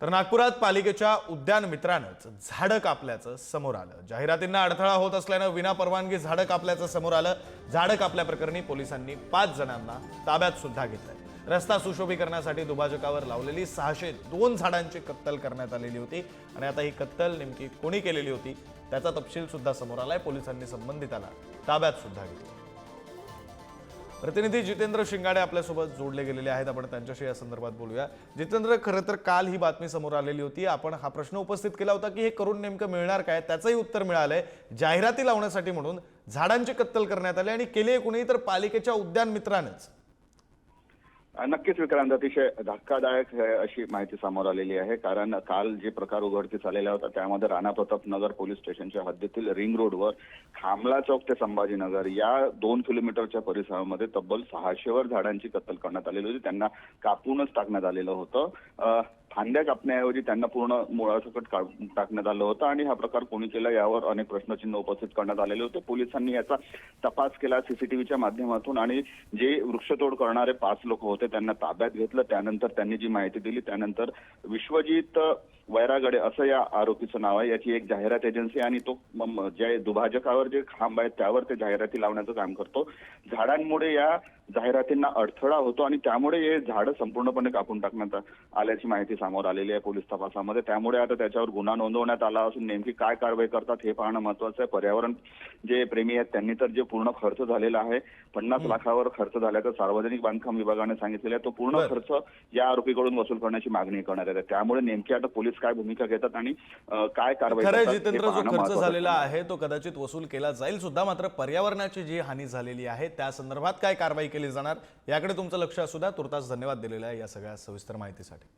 तर नागपुरात पालिकेच्या उद्यान मित्रानंच झाडं कापल्याचं समोर आलं. जाहिरातींना अडथळा होत असल्यानं विना परवानगी झाडं कापल्याचं समोर आलं. झाडं कापल्याप्रकरणी पोलिसांनी पाच जणांना ताब्यात सुद्धा घेतलंय. रस्ता सुशोभीकरणासाठी दुभाजकावर लावलेली सहाशे दोन झाडांची कत्तल करण्यात आलेली होती आणि आता ही कत्तल नेमकी कोणी केलेली होती त्याचा तपशील सुद्धा समोर आलाय. पोलिसांनी संबंधिताला ताब्यात सुद्धा घेतलं प्रतिनिधी जितेंद्र शिंगाडे आपल्यासोबत जोडले गेलेले आहेत. आपण त्यांच्याशी या संदर्भात बोलूया. जितेंद्र खरं तर काल ही बातमी समोर आलेली होती. आपण हा प्रश्न उपस्थित केला होता की हे करून नेमकं मिळणार काय? त्याचंही उत्तर मिळालंय. जाहिराती लावण्यासाठी म्हणून झाडांची कत्तल करण्यात आली आणि केली आहे कुणी तर पालिकेच्या उद्यान मित्रानंच. नक्कीच विक्रांत अतिशय धक्कादायक अशी माहिती समोर आलेली आहे. कारण काल जे प्रकार उघडकीस आलेला होता त्यामध्ये राणा प्रताप नगर पोलीस स्टेशनच्या हद्दीतील रिंग रोडवर खामला चौक ते संभाजीनगर या दोन किलोमीटरच्या परिसरामध्ये तब्बल सहाशेवर झाडांची कत्तल करण्यात आलेली होती. त्यांना कापूनच टाकण्यात आलेलं होतं. फांद्या कापण्याऐवजी त्यांना पूर्ण मुळासकट काढून टाकण्यात आलं होतं आणि हा प्रकार कोणी केला यावर अनेक प्रश्नचिन्ह उपस्थित करण्यात आलेले होते. पोलिसांनी याचा तपास केला सीसीटीव्हीच्या माध्यमातून आणि जे वृक्षतोड करणारे पाच लोक होते त्यांना ताब्यात घेतलं. त्यानंतर त्यांनी जी माहिती दिली त्यानंतर विश्वजित वैरागडे असं या आरोपीचं नाव आहे. याची एक जाहिरात एजन्सी आणि तो जे दुभाजकावर जे खांब आहेत त्यावर ते जाहिराती लावण्याचं काम करतो. झाडांमुळे या जाहिरातींना अडथळा होतो आणि त्यामुळे हे झाडं संपूर्णपणे कापून टाकण्यात आल्याची माहिती समोर आलेली आहे पोलीस तपासामध्ये. त्यामुळे आता त्याच्यावर गुन्हा नोंदवण्यात आला असून नेमकी काय कारवाई करतात हे पाहणं महत्वाचं आहे. पर्यावरण जे प्रेमी आहेत त्यांनी तर जे पूर्ण खर्च झालेला आहे पन्नास लाखावर खर्च झाल्याचं सार्वजनिक बांधकाम विभागाने सांगितलेलं आहे. तो पूर्ण. खर्च या आरोपीकडून वसूल करण्याची मागणी करण्यात येते. त्यामुळे नेमकी आता पोलीस काय भूमिका घेतात आणि काय कारवाई जितेंद्र जो खर्च झालेला आहे. आहे तो कदाचित वसूल केला जाईल सुद्धा मात्र पर्यावरणाची जी हानी झालेली आहे त्या संदर्भात काय कारवाई केली जाणार याकडे तुमचं लक्ष असू द्या तुर्तास धन्यवाद दिलेला आहे या सगळ्या सविस्तर माहितीसाठी